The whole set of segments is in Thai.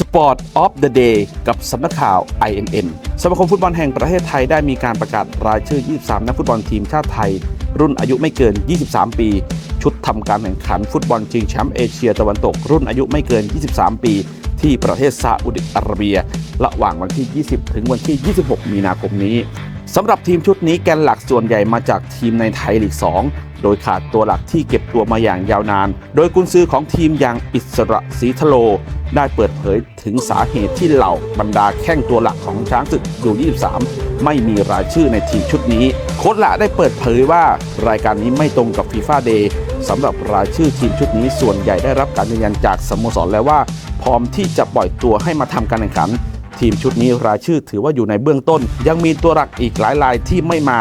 Sport of the Day กับสำนักข่าว INN สมาคมฟุตบอลแห่งประเทศไทยได้มีการประกาศรายชื่อ 23 นักฟุตบอลทีมชาติไทย รุ่นอายุไม่เกิน 23 ปี ชุดทำการแข่งขันฟุตบอลชิงแชมป์เอเชียตะวันตก รุ่นอายุไม่เกิน 23 ปี ที่ประเทศซาอุดิอาระเบีย ระหว่างวันที่ 20 ถึงวันที่ 26 มีนาคมนี้สำหรับทีมชุดนี้แกนหลักส่วนใหญ่มาจากทีมในไทยลีก 2 โดยขาดตัวหลักที่เก็บตัวมาอย่างยาวนาน โดยกุนซือของทีมอย่างอิสระศรีทะโล ได้เปิดเผยถึงสาเหตุที่เหล่าบรรดาแข้งตัวหลักของช้างศึกยู23 ไม่มีรายชื่อในทีมชุดนี้ โค้ชละได้เปิดเผยว่ารายการนี้ไม่ตรงกับฟีฟ่าเดย์สำหรับรายชื่อทีมชุดนี้ส่วนใหญ่ได้รับการยืนยันจากสโมสรแล้วว่า พร้อมที่จะปล่อยตัวให้มาทำการแข่งขันทีมชุดนี้รายชื่อถือว่าอยู่ในเบื้องต้น ยังมีตัวหลักอีกหลายรายที่ไม่มา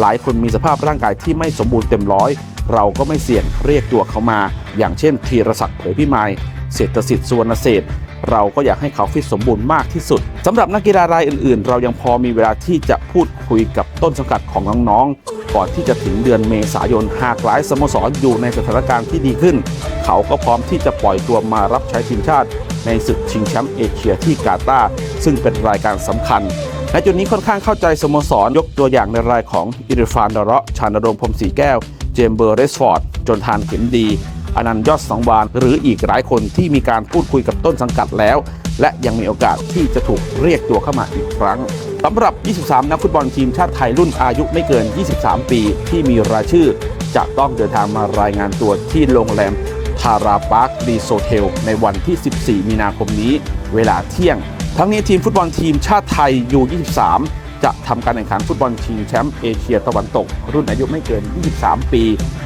หลายคนมีสภาพร่างกายที่ไม่สมบูรณ์เต็มร้อย เราก็ไม่เสี่ยงเรียกตัวเขามา อย่างเช่นธีรศักดิ์เผยพิมายเศรษฐสิทธิ์สุวรรณเศรษฐเราก็อยากให้เขาฟิตสมบูรณ์มากที่สุดสำหรับนักกีฬารายอื่นๆ เรายังพอมีเวลาที่จะพูดคุยกับต้นสังกัดของน้องๆ ก่อนที่จะถึงเดือนเมษายนหากหลายสโมสรอยู่ในสถานการณ์ที่ดีขึ้น เขาก็พร้อมที่จะปล่อยตัวมารับใช้ทีมชาติ ในศึกชิงแชมป์เอเชียที่กาตาร์ซึ่งเป็นรายการสำคัญ ในจุดนี้ค่อนข้างเข้าใจสโมสรยกตัวอย่างในรายของอิริฟานดาระชานรงพรมศรีแก้ว เจมเบอร์เรสฟอร์ด จนทานเข็มดี อนันต์ยอดสองวาน หรืออีกหลายคนที่มีการพูดคุยกับต้นสังกัดแล้ว และยังมีโอกาสที่จะถูกเรียกตัวเข้ามาอีกครั้งสำหรับ 23 นักฟุตบอลทีมชาติไทยรุ่นอายุไม่เกิน 23 ปี ที่มีรายชื่อ จะต้องเดินทางมารายงานตัวที่โรงแรมทาราปาร์ครีโซเทลในวันที่ 14 มีนาคมนี้ เวลาเที่ยง ทั้งนี้ทีมฟุตบอลทีมชาติไทยยู23 จะทำการแข่งขันฟุตบอลชิงแชมป์เอเชียตะวันตก รุ่นอายุไม่เกิน 23 ปี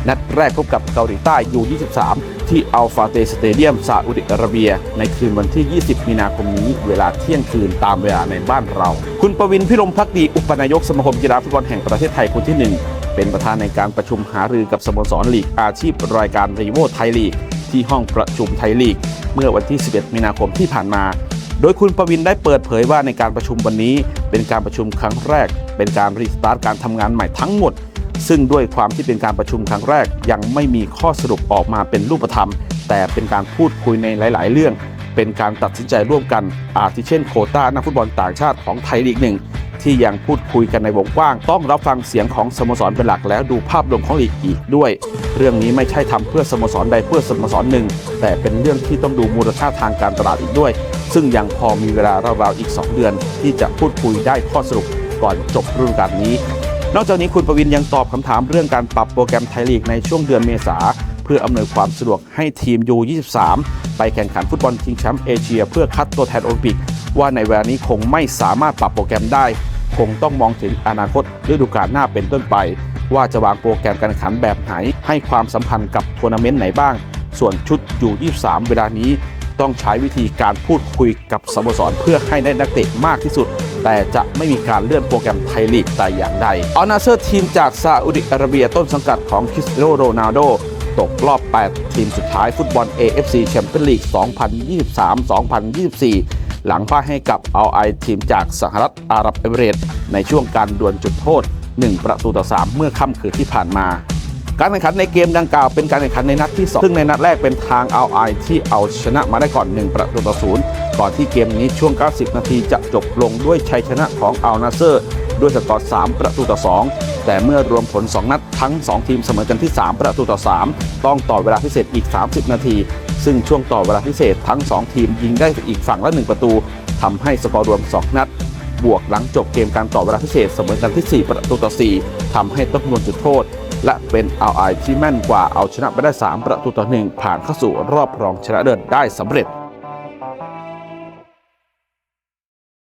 นัดแรกพบกับเกาหลีใต้ยู23 ที่อัลฟาเตสเตเดียมซาอุดิอาระเบีย ในคืนวันที่ 20 มีนาคมนี้ เวลาเที่ยงคืนตามเวลาในบ้านเรา คุณประวินพิรมพักดีอุปนายกสมาคมกีฬาฟุตบอลแห่งประเทศไทยคนที่หนึ่งเป็นประธานในการประชุมหารือกับสโมสรลีกอาชีพรายการรีโวไทยลีกที่ห้องประชุมไทยลีก เมื่อวันที่ 11 มีนาคมที่ผ่านมา โดยคุณประวินได้เปิดเผยว่าในการประชุมวันนี้ เป็นการประชุมครั้งแรก เป็นการรีสตาร์ทการทำงานใหม่ทั้งหมด ซึ่งด้วยความที่เป็นการประชุมครั้งแรก ยังไม่มีข้อสรุปออกมาเป็นรูปธรรม แต่เป็นการพูดคุยในหลาย ๆ เรื่อง เป็นการตัดสินใจร่วมกันอาทิเช่นโคต้านักฟุตบอลต่างชาติของไทยลีกหนึ่ง ที่ยังพูดคุยกันในวงกว้าง ต้องรับฟังเสียงของสโมสรเป็นหลักแล้วดูภาพรวมของลีกอีกด้วย เรื่องนี้ไม่ใช่ทำเพื่อสโมสรใดเพื่อสโมสรหนึ่ง แต่เป็นเรื่องที่ต้องดูมูลค่าทางการตลาดอีกด้วย ซึ่งยังพอมีเวลาราวๆอีก 2 เดือน ที่จะพูดคุยได้ข้อสรุปก่อนจบฤดูกาลนี้ นอกจากนี้คุณประวินยังตอบคำถามเรื่องการปรับโปรแกรมไทยลีกในช่วงเดือนเมษาเพื่ออำนวยความสะดวกให้ทีม U23 ไปแข่งขันฟุตบอลชิงแชมป์เอเชีย เพื่อคัดตัวแทนโอลิมปิกว่าในเวลานี้คงไม่สามารถปรับโปรแกรมได้ คงต้องมองถึงอนาคตฤดูกาลหน้าเป็นต้นไป ว่าจะวางโปรแกรมการแข่งขันแบบไหน ให้ความสัมพันธ์กับทัวร์นาเมนต์ไหนบ้าง ส่วนชุด U23 เวลานี้ต้องใช้วิธีการพูดคุยกับสโมสรเพื่อให้ได้นักเตะมากที่สุด แต่จะไม่มีการเลื่อนโปรแกรมไทยลีกแต่อย่างใดอัลนาเซอร์ทีมจากซาอุดิอาระเบียต้นสังกัดของคริสเตียโนโรนัลโดตกรอบ 8 ทีมสุดท้ายฟุตบอล AFC แชมเปี้ยนลีก 2023-2024 หลังพ่ายให้กับเอาไอทีมจากสหรัฐอาหรับเอมิเรตส์ในช่วงการดวลจุดโทษ 1 ประตูต่อ 3 เมื่อค่ำคืนที่ผ่านมาการแข่งขันในเกมดังกล่าวเป็นการแข่งขันในนัดที่ 2 ซึ่งในนัดแรกเป็นทางเอาไอที่เอาชนะมาได้ก่อน 1 ประตูต่อศูนย์ก่อนที่เกมนี้ช่วง 90 นาทีจะจบลงด้วยชัยชนะของอัลนาเซอร์ ด้วยสกอร์ 3 ประตูต่อ 2 แต่เมื่อรวมผล 2 นัดทั้ง 2 ทีมเสมอกันที่ 3 ประตูต่อ 3 ต้องต่อเวลาพิเศษอีก 30 นาที ซึ่งช่วงต่อเวลาพิเศษทั้ง 2 ทีมยิงได้อีกฝั่งละ 1 ประตูทำให้สกอร์รวม 2 นัด บวกหลังจบเกมการต่อเวลาพิเศษเสมอกันที่ 4 ประตูต่อ 4ทำให้ต้องดวลจุดโทษ และเป็นเอาไอที่แม่นกว่าเอาชนะไปได้ 3 ประตูต่อ 1 ผ่านเข้าสู่รอบรองชนะเลิศได้สำเร็จ